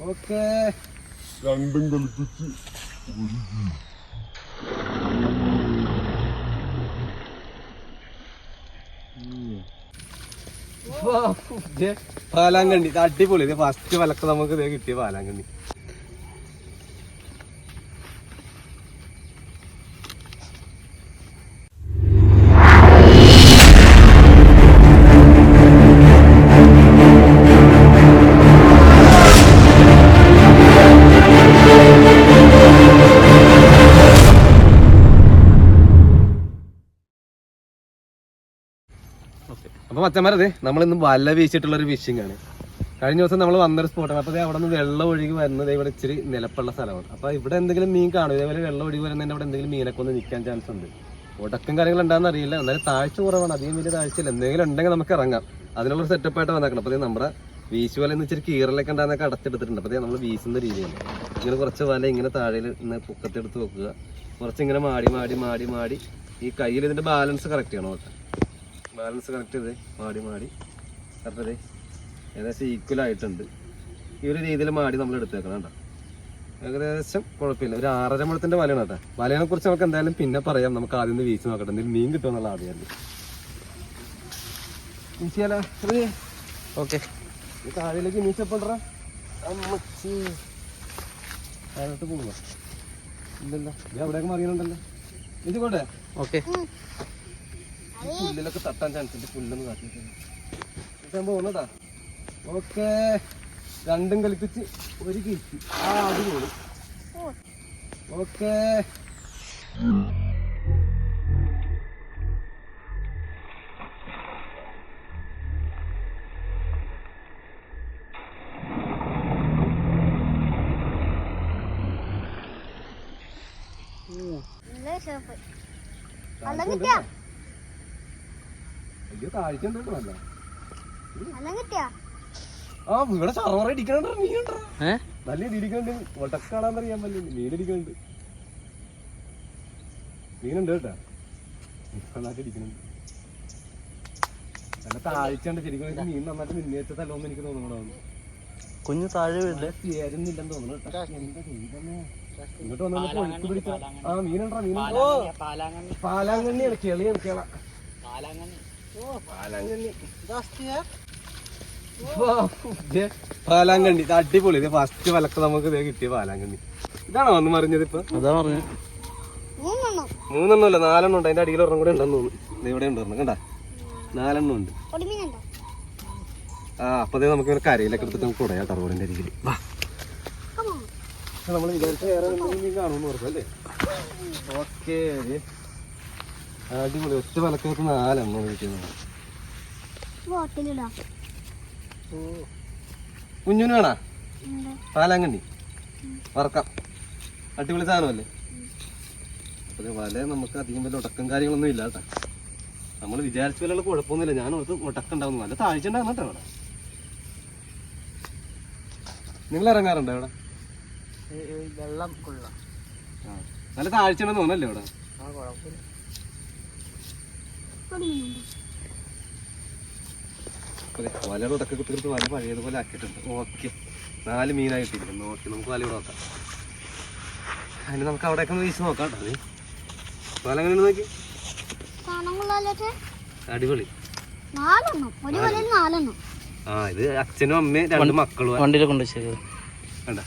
Okay. രണ്ടും കളിപ്പിച്ച്. പാലാങ്കണ്ണി. ഇത് അടിപൊളി. ഇത് ഫസ്റ്റ് വലക്ക് നമുക്ക് ഇത് കിട്ടിയ പാലാങ്കണ്ണി. അപ്പൊ മച്ചന്മാരത് നമ്മളിന്ന് വല വീശിട്ടുള്ള ഒരു ഫിഷിംഗ് ആണ്. കഴിഞ്ഞ ദിവസം നമ്മൾ വന്നൊരു സ്പോട്ടാണ് അപ്പൊ ദേ അവിടെ നിന്ന് വെള്ളം ഒഴുകി വരുന്നത് ഇവിടെ ഇച്ചിരി നിലപ്പുള്ള സ്ഥലമാണ്. അപ്പൊ ഇവിടെ എന്തെങ്കിലും മീൻ കാണും. ഇതേപോലെ വെള്ളം ഒഴുകി വരുന്നതിന്റെ അവിടെ എന്തെങ്കിലും മീനൊക്കെ ഒന്ന് നിൽക്കാൻ ചാൻസ് ഉണ്ട്. ഉടക്കം കാര്യങ്ങൾ ഉണ്ടാകുന്ന അറിയില്ല. എന്നാലും താഴ്ച കുറവാണ്. അധികം വലിയ താഴ്ചയില്ല. എന്തെങ്കിലും ഉണ്ടെങ്കിൽ നമുക്ക് ഇറങ്ങാം. അതിനുള്ള സെറ്റപ്പ് ആയിട്ട് വന്നേക്കണം. അപ്പൊ ദേ നമ്മുടെ വീശു വല എന്ന് ഇച്ചിരി കീറലൊക്കെ ഉണ്ടാകുന്നൊക്കെ അടച്ചെടുത്തിട്ടുണ്ട്. അപ്പൊ നമ്മൾ വീശുന്ന രീതിയാണ് ഇങ്ങനെ കുറച്ച് വല ഇങ്ങനെ താഴെ ഇന്ന് പൊക്കത്തെടുത്ത് വെക്കുക. കുറച്ച് ഇങ്ങനെ മാടി മാടി മാടി മാടി ഈ കയ്യിൽ ഇതിന്റെ ബാലൻസ് കറക്റ്റ് ചെയ്യണം. നോക്കാം ബാലൻസ് കണക്ട് ചെയ്ത് മാടി മാടി. കറക്റ്റ് ഏകദേശം ഈക്വൽ ആയിട്ടുണ്ട്. ഈ ഒരു രീതിയിൽ മാടി നമ്മൾ എടുത്തേക്കണം കേട്ടോ. ഏകദേശം കുഴപ്പമില്ല. ഒരു ആറര മുഴത്തിന്റെ വലയാണ് കേട്ടോ. വലയെ കുറിച്ച് നമുക്ക് എന്തായാലും പിന്നെ പറയാം. നമുക്ക് ആദ്യം ഒന്ന് വീശി നോക്കട്ടെ. എന്തെങ്കിലും മീൻ കിട്ടുമെന്നുള്ള ആദ്യം വീശിയാലോ? ഓക്കെ. താഴേക്ക് മീശപ്പെടാ അമ്മച്ചി. പോകുക ഇല്ലല്ലോ. ഇത് എവിടെയൊക്കെ മറിയണുണ്ടല്ലോ. ഇത് കൊണ്ടേ ഓക്കെ. പുല്ലിലൊക്കെ തട്ടാൻ ചാൻസ് ഉണ്ട്. പുല്ലൊന്ന് കാട്ടിട്ട് പോകുന്നതാ ഓക്കെ. രണ്ടും കളിപ്പിച്ച് ഒരു കിട്ടി. ആ അത് പോയി. ഓക്കെ. അല്ല കിട്ടിയാ? അയ്യോ താഴ്ച അല്ല ആ ഇവിടെ ചറവറ ഇടിക്കണ്ട മീനുണ്ടോ നല്ല ഇത് ഇരിക്കണ്ട് ഒട്ടക്കാളാന്ന് അറിയാൻ പറ്റില്ല. മീനിരിക്കണ്ട് മീനുണ്ട് കേട്ടാ. നന്നായിട്ട് നല്ല താഴ്ച ഉണ്ട് ശരിക്കും. മീൻ നന്നായിട്ട് നിന്നേച്ച തല്ലോന്ന് എനിക്ക് തോന്നുന്നു കുഞ്ഞു താഴെ വീട്ടിൽ. ചേരുന്നില്ലെന്ന് തോന്നുന്നു കേട്ടോ. എന്താ ഇങ്ങോട്ട് വന്നപ്പോ ഒഴുക്ക് പിടിച്ച. ആ മീനുണ്ടോ മീനുണ്ടോ? പാലാങ്കണ്ണിയാണ് കിളിയാണ് കിള പാലാങ്കണ്ണി പാലാങ്കണ്ണി. ഇത് അടിപൊളി. ഇത് ഫസ്റ്റ് വലക്ക് നമുക്ക് ഇതേ കിട്ടിയ പാലാങ്കണ്ണി. ഇതാണോ വന്ന് മറിഞ്ഞത് ഇപ്പൊ? അതാ പറഞ്ഞു. മൂന്നെണ്ണം. അല്ല നാലെണ്ണം ഉണ്ട്. അതിന്റെ അടിയിൽ ഒരെണ്ണം കൂടെ ഉണ്ടെന്ന് തോന്നുന്നു. ഇവിടെ ഉണ്ടെന്ന് കണ്ട? നാലെണ്ണം ഉണ്ട്. ആ അപ്പൊ ദേ നമുക്ക് ഇങ്ങനെ കരയിലൊക്കെ എടുത്തിട്ട് നമുക്ക് കുടയാ ടറോഡിന്റെ അരികിൽ വാ. നമ്മൾ വിചാരിച്ച വേറെ എന്തെങ്കിലും കാണുമെന്ന് പറഞ്ഞു അല്ലേ? ഓക്കെ. അടിപൊളി. ഒറ്റ വലക്കകത്ത് നാലെണ്ണ വിളിക്കുന്നത്. കുഞ്ഞുന് വേണാ പാലാങ്കണ്ടി വറക്കാം. അടിപൊളി സാധനമല്ലേ? ദേ വല നമുക്ക് അധികം വലിയ ഉടക്കം കാര്യങ്ങളൊന്നും ഇല്ല കേട്ടോ നമ്മൾ വിചാരിച്ച പോലെയുള്ള കുഴപ്പമൊന്നുമില്ല. ഞാൻ ഓർത്ത് ഉടക്കുണ്ടാവുന്നു നല്ല താഴ്ച ഉണ്ടാകുന്ന കേട്ടോ ഇവിടെ നിങ്ങൾ ഇറങ്ങാറുണ്ടോ ഇവിടെ വെള്ളം കൊള്ളാം. നല്ല താഴ്ച ഉണ്ടെന്ന് തോന്നല്ലേ ഇവിടെ അതെ വലയുടെ ഉടക്ക കുത്തിയെടുത്ത് വല പഴയതുപോലെ ആക്കിയിട്ടുണ്ട്. ഓക്കെ നാല് മീനായി കിട്ടിയിട്ടുണ്ട്. ഓക്കെ നമുക്ക് വല ഇവിടെ നോക്കാം. അതിന് നമുക്ക് അവിടെയൊക്കെ ഒന്ന് വീശി നോക്കാം കേട്ടോ. വല എങ്ങനെ നോക്കി? അടിപൊളി. ആ ഇത് അച്ഛനും അമ്മയും രണ്ട് മക്കളും. വണ്ടിയിലെ കൊണ്ടുവച്ചത് കണ്ട.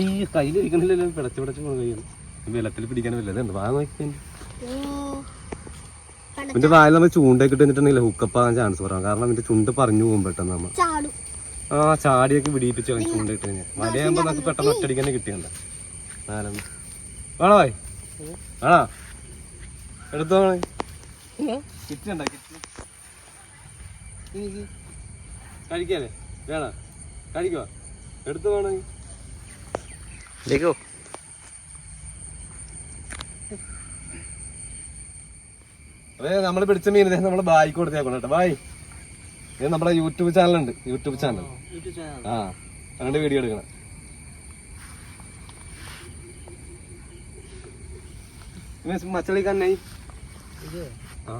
ഈ കയ്യിലിരിക്കണില്ലല്ലോ പിടച്ച് പിടച്ച് പോണ കയ്യാണ് വെള്ളത്തിൽ പിടിക്കാൻ വല്ലതുണ്ട് വാ നോക്കി. ഇതിന്റെ വായിൽ നമ്മൾ ചൂണ്ടയൊക്കെ ഇട്ടിട്ടുണ്ടെങ്കിൽ ഹുക്കപ്പ് ആകാൻ ചാൻസ് പറയാം കാരണം ഇതിന്റെ ചുണ്ട് പറഞ്ഞു പോകും പെട്ടെന്ന് നമ്മ ചാടും. ആ ചാടിയൊക്കെ വിടിയിപ്പിച്ചു ചൂണ്ട ഇട്ട് കഴിഞ്ഞാൽ വലയാകുമ്പോ നമുക്ക് പെട്ടെന്ന് ഒറ്റടിക്കാൻ കിട്ടിയണ്ട. നാലെണ്ണം വേണോ ആണോ എടുത്തോ കിറ്റ് ഉണ്ടോ കിറ്റ് കഴിക്കാനേ വേണോ. കഴിക്കോ എടുത്തു വേണമെങ്കിൽ ലേക്കോ അതെ നമ്മൾ പിടിച്ച മീൻ നമ്മൾ ബായിക്ക് കൊടുത്തേക്കണം കേട്ടോ. ബായ്. ഇത് നമ്മുടെ യൂട്യൂബ് ചാനലുണ്ട്. YouTube channel. ആ അതുകൊണ്ട് വീഡിയോ എടുക്കണം. മച്ചളി കണ്ണേ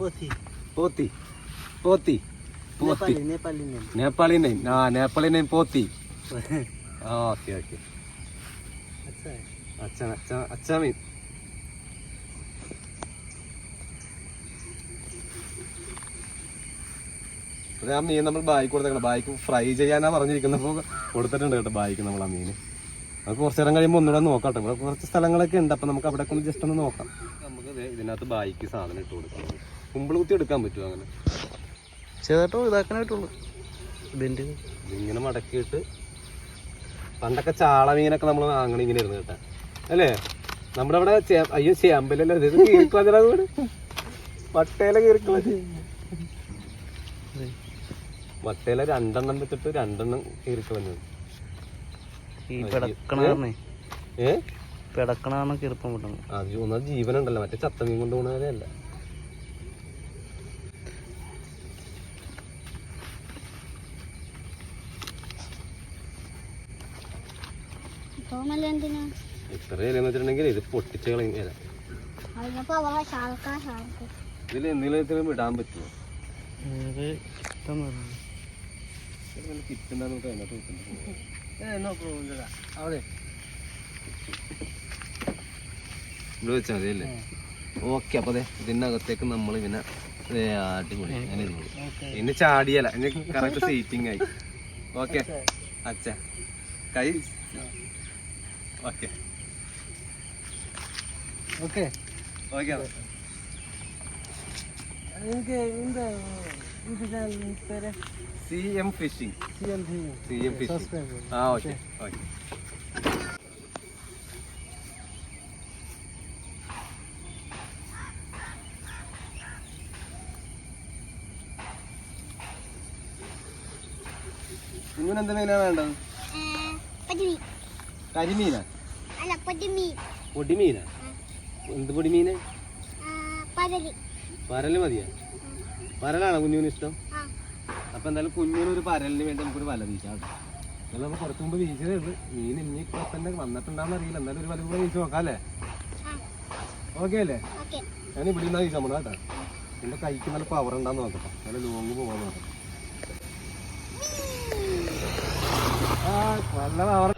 പോത്തി. പോത്തി. പോത്തി. നേപ്പാളി നേപ്പാളി നേപ്പാളി നെയിം ആ നേപ്പാളി നെയിം പോത്തി. ആ ഓക്കെ ഓക്കെ. അച്ഛ അച്ഛ അച്ഛ മീൻ അത് ആ മീൻ നമ്മൾ ബായിക്ക് കൊടുത്തേക്കണം. ബായിക്ക് ഫ്രൈ ചെയ്യാനാ പറഞ്ഞിരിക്കുന്നപ്പോൾ കൊടുത്തിട്ടുണ്ട് കേട്ടോ ബായിക്ക് നമ്മൾ ആ മീന് നമുക്ക് കുറച്ച് നേരം കഴിയുമ്പോൾ ഒന്നുകൂടെ നോക്കാം ഇവിടെ കുറച്ച് സ്ഥലങ്ങളൊക്കെ ഉണ്ട്. അപ്പം നമുക്ക് അവിടെ കൊണ്ട് ജസ്റ്റ് ഒന്ന് നോക്കാം. നമുക്ക് ഇതിനകത്ത് ബായിക്ക് സാധനം ഇട്ട് കൊടുക്കാം കുമ്പിൾ കുത്തി എടുക്കാൻ പറ്റുമോ അങ്ങനെ? ചെറുതായിട്ട് ഇതാക്കാനായിട്ടുള്ളൂ. ഇങ്ങനെ മടക്കിയിട്ട് പണ്ടൊക്കെ ചാള മീനൊക്കെ നമ്മൾ വാങ്ങണ ഇങ്ങനെ ഇരുന്ന് കേട്ടാ. അല്ലേ? നമ്മുടെ അവിടെ അയ്യോ ചേമ്പലല്ലോ ഇത്? കീറിക്കളഞ്ഞാ പട്ടേല വട്ടയില കീറിക്കളഞ്ഞ് വട്ടയില രണ്ടെണ്ണം വെച്ചിട്ട് രണ്ടെണ്ണം കീറിക്കളഞ്ഞു അത് ഒന്നത് ജീവനുണ്ടല്ലോ. മറ്റേ ചത്ത മീൻ കൊണ്ട് പോണ തോമല്ല എന്തിനാ? ഇത്ര ഇലന്ന് വെച്ചിട്ടുണ്ടെങ്കിൽ ഇത് പൊട്ടിച്ച് കളയും ഇല. അതിനപ്പോ അവളെ ശാൽക്കാ ശാൽക്ക്. ഇതിൽ എന്തെങ്കിലും ഇടാൻ പറ്റുമോ ഇവിടെ വെച്ചാൽ മതി അല്ലേ? ഓക്കെ അപ്പൊ ഇതിനകത്തേക്ക് നമ്മൾ ഇങ്ങനെ ദേ അടിപൊളി. ഇനി ചാടിയല്ല ഇനി കറക്റ്റ് സീറ്റിംഗ് ആയി. ഓക്കെ. അച്ഛ. കൈ. ഓക്കെ. ഓക്കെ. ഓക്കെ. എനിക്ക് എന്താ? പേര് C M fishing C M fishing ആ ഓക്കെ ഓക്കെ. കുഞ്ഞിനെന്ത് മീനാണ് വേണ്ടത്? കരിമീനാ? പൊടിമീനാ? എന്ത് പൊടിമീന്? പരലി. മതിയാ? പരലാണോ കുഞ്ഞുവിന് ഇഷ്ടം? അപ്പൊ എന്തായാലും കുഞ്ഞിന് ഒരു പരലിന് വേണ്ടി നമുക്കൊരു വല വീശാം. എന്നാലും നമ്മൾ കുറച്ച് മുമ്പ് വീശതേ ഉള്ളൂ. മീൻ ഇനി ഇപ്പൊ തന്നെ വന്നിട്ടുണ്ടാന്ന് അറിയില്ല. എന്തായാലും ഒരു വല കൂടെ വീശി നോക്കാം അല്ലേ? ഓക്കെ അല്ലേ? ഞാൻ ഇവിടെ നിന്നാ വീശാൻ പോണ കേട്ടോ. എന്റെ കൈക്ക് നല്ല പവർ ഉണ്ടാന്ന് നോക്കട്ടെ. നല്ല ലോങ് പോകാൻ നോക്കട്ടെ. ആ നല്ല പവർ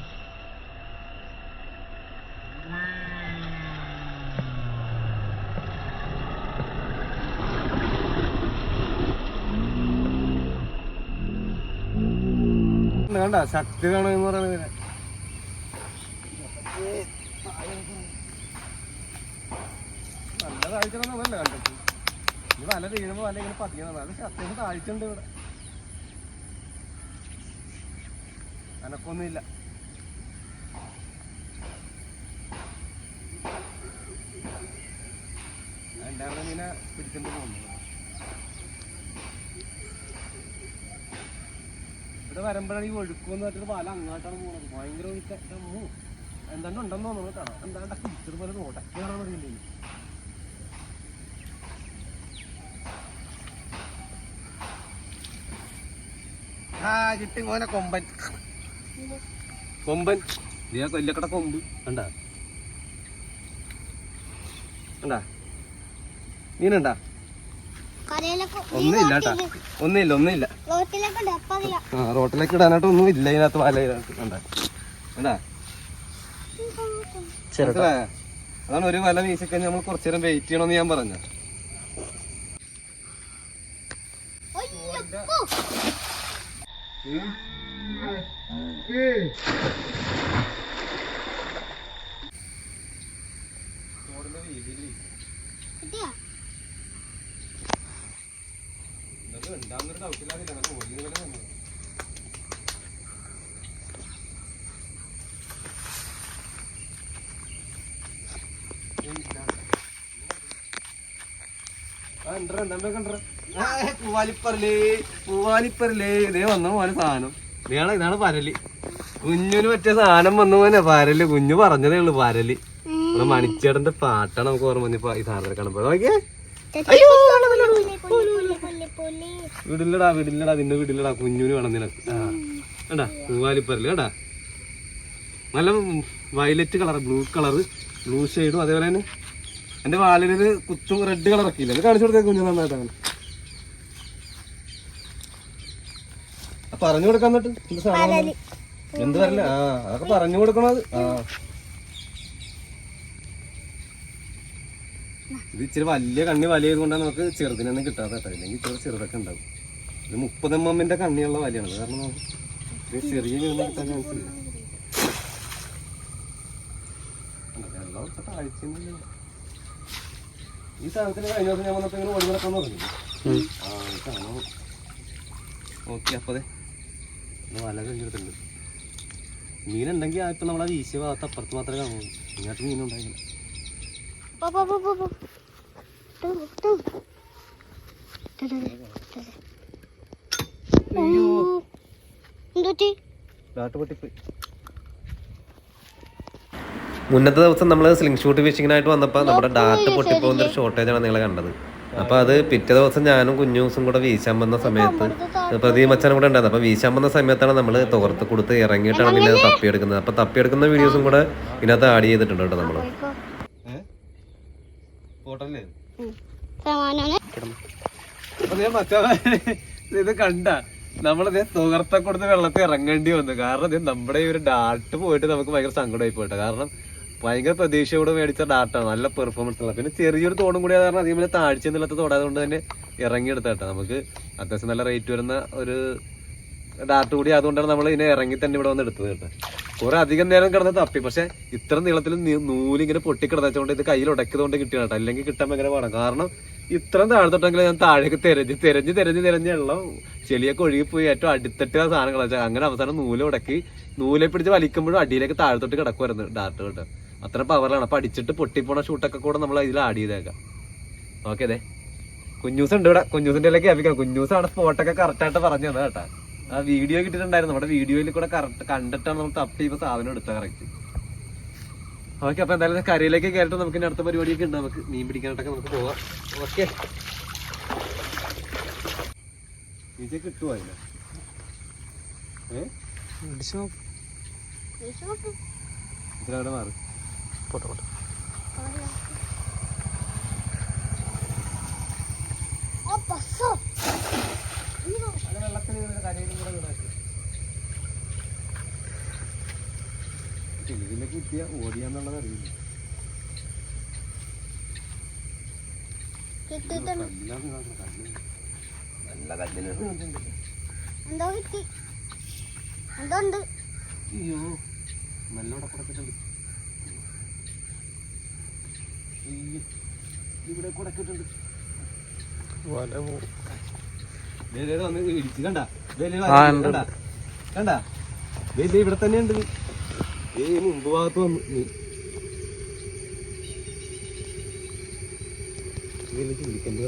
കണ്ട ശക്തി കാണുമെന്ന് പറയുന്നത് നല്ല താഴ്ചയൊന്നുമല്ല കണ്ടത് ഇത് വല വീഴുമ്പോ വല ഇങ്ങനെ പതിയാണ് അത് ശക്തി താഴ്ചയുണ്ട് ഇവിടെ. അനക്കൊന്നുമില്ല. ഉണ്ടായിരുന്ന മീനെ പിടിച്ചിട്ട് പോകുന്നു. ഇവിടെ വരുമ്പോഴാണ് ഈ ഒഴുക്കുമെന്ന് പറഞ്ഞിട്ട് പാല അങ്ങോട്ടാണ് പോകുന്നത് ഭയങ്കര ഒഴുക്ക. എന്താണ്ട് ഉണ്ടെന്ന് തോന്നുന്നു കാണാം എന്താണ്ട് ടീച്ചർ പോലെ നോട്ടൊക്കെയാണെന്ന് അറിയില്ല? ആ കിട്ടി മോനെ കൊമ്പൻ. കൊമ്പൻ. ഇതേ കൊല്ലക്കട കൊമ്പ്. കണ്ടാ? കണ്ടാ? മീനുണ്ടാ? കരയിലൊക്കെ ഒന്നുമില്ല കേട്ടാ. ഒന്നുമില്ല ഒന്നുമില്ല. റോട്ടിലൊക്കെ ഡപ്പറിയാം ആ റോട്ടിലേക്ക് ഇടാനായിട്ട് ഒന്നും ഇല്ല ഇതിനകത്ത് വല ഇതിനകത്ത് അതാണ് ഒരു വല വീശിക്കഴിഞ്ഞാൽ നമ്മൾ കുറച്ചു നേരം വെയിറ്റ് ചെയ്യണമെന്ന് ഞാൻ പറഞ്ഞു കിട്ടിയാ പൂവാലിപ്പറലേ പൂവാലിപ്പറലേ. ഇതേ വന്ന മോനെ സാധനം. ഇതാണ് ഇതാണ് പരൽ. കുഞ്ഞിന് പറ്റിയ സാധനം വന്ന പോലെ പരൽ. കുഞ്ഞു പറഞ്ഞതേ ഉള്ളു പരൽ. മണിച്ചേടന്റെ മണിച്ചേട്ടന്റെ പാട്ടാണ് നമുക്ക് ഓർമ്മ വന്നിപ്പോ ഈ സാധനം കാണുമ്പോൾ നോക്കിയേ. വീടില്ലടാ വീടില്ലടാ നിന്റെ വീടില്ലടാ കുഞ്ഞുന് വേണം നിനക്ക്. ആ കണ്ടാ കേടാ കണ്ടാ. നല്ല violet colour blue colour blue ഷെയ്ഡും അതേപോലെ തന്നെ എന്റെ വാലിനൊരു കുത്തും റെഡ് കളർ ഒക്കെ ഇല്ല കാണിച്ചു കൊടുത്തേ കുഞ്ഞു നന്നായിട്ടാണ് പറഞ്ഞു കൊടുക്കാൻ എന്നിട്ട്? എന്ത് സാധനം എന്ത് ആ അതൊക്കെ പറഞ്ഞു കൊടുക്കണത്. ആ. ഇത് ഇച്ചിരി വലിയ കണ്ണി വലിയത് കൊണ്ടാണ് നമുക്ക് ചെറുതിനൊന്നും കിട്ടാത്ത കേട്ടോ ഇല്ലെങ്കിൽ ഇച്ചിരി ചെറുതൊക്കെ ഉണ്ടാവും. ഇത് മുപ്പത് എം എമ്മിന്റെ കണ്ണിയുള്ള വലിയാണ്. കാരണം നമുക്ക് ഇത് ചെറിയ മീനൊന്നും കിട്ടാൻ ചാൻസ് ഇല്ല. വെള്ളം താഴ്ചയൊന്നുമില്ല. ഈ സാധനത്തിന് കഴിഞ്ഞ ദിവസം ഞാൻ വന്നപ്പോ ഇങ്ങനെ ഓടി നടക്കാൻ പറഞ്ഞു ആ സാധനം ഓക്കെ അപ്പതേ വല കഴിഞ്ഞിട്ടുണ്ട്. മീനുണ്ടെങ്കിൽ ആ ഇപ്പൊ നമ്മളെ വീശിയ ഭാഗത്ത് അപ്പുറത്ത് മാത്രമേ കാണുള്ളൂ. ഇങ്ങോട്ട് മീനുണ്ടായില്ല. മുന്നത്തെ ദിവസം നമ്മൾ സ്ലിംഗ് ഷൂട്ട് ഫിഷിങ്ങിനായിട്ട് വന്നപ്പോൾ നമ്മുടെ ഡാറ്റ് പൊട്ടിപ്പോകുന്ന ഒരു ഷോർട്ടേജ് ആണ് നിങ്ങൾ കണ്ടത്. അപ്പൊ അത് പിറ്റേ ദിവസം ഞാനും കുഞ്ഞൂസും കൂടെ വീശാൻ വന്ന സമയത്ത് പ്രദീപ് മച്ചാനും കൂടെ ഉണ്ടായിരുന്നു. അപ്പൊ വീശാൻ വന്ന സമയത്താണ് നമ്മൾ തുറത്ത് കൊടുത്ത് ഇറങ്ങിയിട്ടാണ് പിന്നെ തപ്പിയെടുക്കുന്നത്. അപ്പൊ തപ്പിയെടുക്കുന്ന വീഡിയോസും കൂടെ ഇതിനകത്ത് ആഡ് ചെയ്തിട്ടുണ്ട് കേട്ടോ നമ്മൾ. ഇത് കണ്ട. നമ്മളിത് തുകർത്ത കൊടുത്ത് വെള്ളത്തിൽ ഇറങ്ങേണ്ടി വന്നു. കാരണം ഇത് നമ്മുടെ ഈ ഒരു ഡാട്ട് പോയിട്ട് നമുക്ക് ഭയങ്കര സങ്കടമായി പോയിട്ട്. കാരണം ഭയങ്കര പ്രതീക്ഷയോടെ മേടിച്ച ഡാട്ടാണ് നല്ല പെർഫോമൻസ് ഉള്ള. പിന്നെ ചെറിയൊരു തോടും കൂടി കാരണം അതേപോലെ താഴ്ച നിലത്ത് തോടാതുകൊണ്ട് തന്നെ ഇറങ്ങിയെടുത്താട്ടോ നമുക്ക് അത്യാവശ്യം നല്ല റേറ്റ് വരുന്ന ഒരു ഡാറ്റ് കൂടി അതുകൊണ്ടാണ് നമ്മൾ ഇതിനെ ഇറങ്ങി തന്നെ ഇവിടെ വന്ന് എടുത്തത് കേട്ടോ. കുറെ അധികം നേരം കിടന്ന് തപ്പി. പക്ഷെ ഇത്ര നീളത്തിൽ നൂലിങ്ങനെ പൊട്ടി കിടന്നുകൊണ്ട് ഇത് കയ്യിൽ ഉടക്കിയതുകൊണ്ട് കിട്ടിയ കേട്ടോ. അല്ലെങ്കിൽ കിട്ടാൻ ഭയങ്കര പാടാം കാരണം ഇത്രയും താഴ്ത്തോട്ടെങ്കിൽ ഞാൻ താഴേക്ക് തെരഞ്ഞ് തെരഞ്ഞ് തെരഞ്ഞ് തിരഞ്ഞ് ഉള്ള ചെളിയൊക്കെ ഒഴുകിപ്പോയി. ഏറ്റവും അടുത്തിട്ട് ആ സാധനങ്ങൾ അങ്ങനെ അവസാനം നൂൽ ഉടക്കി നൂലെ പിടിച്ച് വലിക്കുമ്പോഴും അടിയിലേക്ക് താഴ്ത്തോട്ട് കിടക്കുമായിരുന്നു ഡാർട്ട് കേട്ടോ. അത്ര പവറാണ്. അപ്പൊ അടിച്ചിട്ട് പൊട്ടിപ്പോണ ഷൂട്ടൊക്കെ കൂടെ നമ്മൾ ഇതിൽ ആഡ് ചെയ്തേക്കാം. ഓക്കെ അതെ കുഞ്ഞൂസ് ഉണ്ട് ഇവിടെ. കുഞ്ഞൂസിന്റെ ഇടയിലേക്ക് അഭിക്കാം കുഞ്ഞൂസാണ് സ്പോട്ടൊക്കെ കറക്റ്റ് ആയിട്ട് പറഞ്ഞു തന്നെ കേട്ടാ. ആ വീഡിയോ കിട്ടിയിട്ടുണ്ടായിരുന്നു. നമ്മുടെ വീഡിയോയിൽ കൂടെ കറക്റ്റ് കണ്ടിട്ടാണ് നമ്മൾ തപ്പി ഇപ്പൊ സാധനം എടുത്തത് കറക്റ്റ് ഓക്കെ അപ്പൊ എന്തായാലും കരയിലേക്ക് കയറിട്ട് നമുക്ക് ഇനി അടുത്ത പരിപാടിയൊക്കെ ഉണ്ട്. നമുക്ക് മീൻ പിടിക്കാനായിട്ടൊക്കെ നമുക്ക് പോവാം. ഓക്കെ കിട്ടുമോ അതിന്? ഏ? ഇതിലവിടെ മാറി. പോട്ടെ പോട്ടെ. ഇതിലേക്ക് കിട്ടിയ ഓടിയാന്നുള്ളത് അറിയില്ല. കിട്ടിയിട്ടുണ്ട്. കല്ലാണ് കാണുന്നത്, കല്ല്. നല്ല കല്ലിന്. എന്തോ കിട്ടി. എന്തോ ഉണ്ട് അയ്യോ നല്ല ഉടക്കുടക്കിട്ടുണ്ട്. ഇവിടെ കുടക്കിട്ടുണ്ട് വല ഇടിച്ച് കണ്ട. കണ്ട. ഇവിടെ തന്നെ ഉണ്ട് ഏ മുമ്പ് ഭാഗത്ത് വന്നു. ഇതിലേക്ക് വിളിക്കേണ്ടി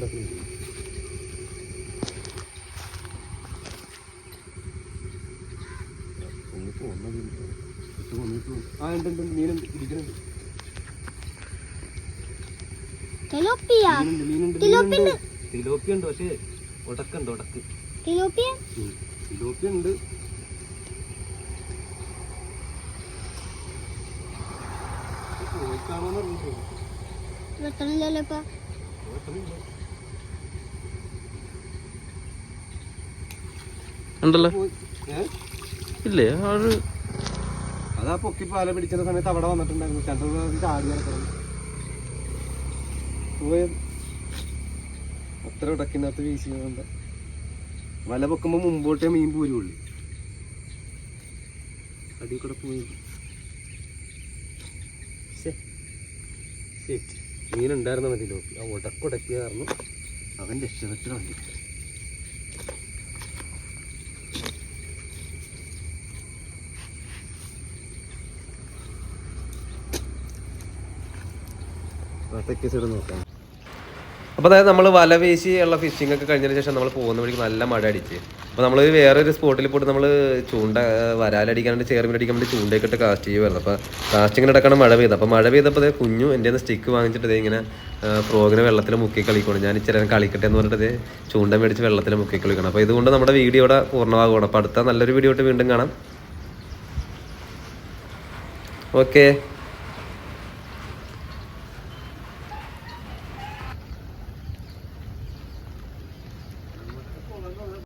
പോ. ആ ഉണ്ട് ഉണ്ട്. മീനുണ്ട് ഇരിക്കുന്നുണ്ട്. തെലോപ്പിയ? ഉണ്ട് പക്ഷേ ഉടക്കുണ്ട് ഉടക്ക്. തെലോപ്പിയ. ഉണ്ട് പോയിക്കാണോന്ന് അറിയില്ല. വെട്ടണില്ലല്ലോ ഇപ്പൊ. ഉണ്ടല്ലോ. അതാ പൊക്കി പാല പിടിക്കുന്ന സമയത്ത് അവിടെ വന്നിട്ടുണ്ടായിരുന്നു. ചന്ദ്രൻ ചാടി അത്ര ഇടക്കിനകത്ത് വീശുന്നുണ്ട്. വല പൊക്കുമ്പോ മുമ്പോട്ടേ മീൻ പോരുള്ളൂ. അടി കൂടെ പോയി. മീനുണ്ടായിരുന്ന മതി ലോപ്പി. ആ ഉടക്കുടക്കിയ കാരണം അവൻ രക്ഷപ്പെട്ടിട്ടുണ്ട്. അപ്പോൾ അതായത് നമ്മൾ വല ഫിഷിംഗ് ഒക്കെ കഴിഞ്ഞതിന് ശേഷം നമ്മൾ പോകുന്ന വഴിക്ക് നല്ല മഴ അടിച്ച്. അപ്പോൾ നമ്മൾ വേറൊരു സ്പോട്ടിൽ പോയിട്ട് നമ്മൾ ചൂണ്ട വരാലടിക്കാൻ വേണ്ടി ചേർമീൻ അടിക്കാൻ വേണ്ടി ചൂണ്ടയൊക്കെ കാസ്റ്റ് ചെയ്യുമായിരുന്നു അപ്പോൾ കാസ്റ്റിങ്ങിന് ഇടക്കാണ് മഴ പെയ്തത്. അപ്പോൾ മഴ പെയ്തപ്പോൾ കുഞ്ഞു എന്റെ നിന്ന് സ്റ്റിക്ക് വാങ്ങിച്ചിട്ട് ഇങ്ങനെ ഫ്രോഗിനെ വെള്ളത്തിൽ മുക്കി കളിക്കണം ഞാൻ ഇച്ചിരി കളിക്കട്ടെ എന്ന് പറഞ്ഞിട്ട് ചൂണ്ട മേടിച്ച് വെള്ളത്തിൽ മുക്കി കളിക്കണം അപ്പോൾ ഇതുകൊണ്ട് നമ്മുടെ വീഡിയോ ഇവിടെ പൂർണമാകുകയാണ് അപ്പോൾ അടുത്ത നല്ലൊരു വീഡിയോ ആയിട്ട് വീണ്ടും കാണാം. ഓക്കെ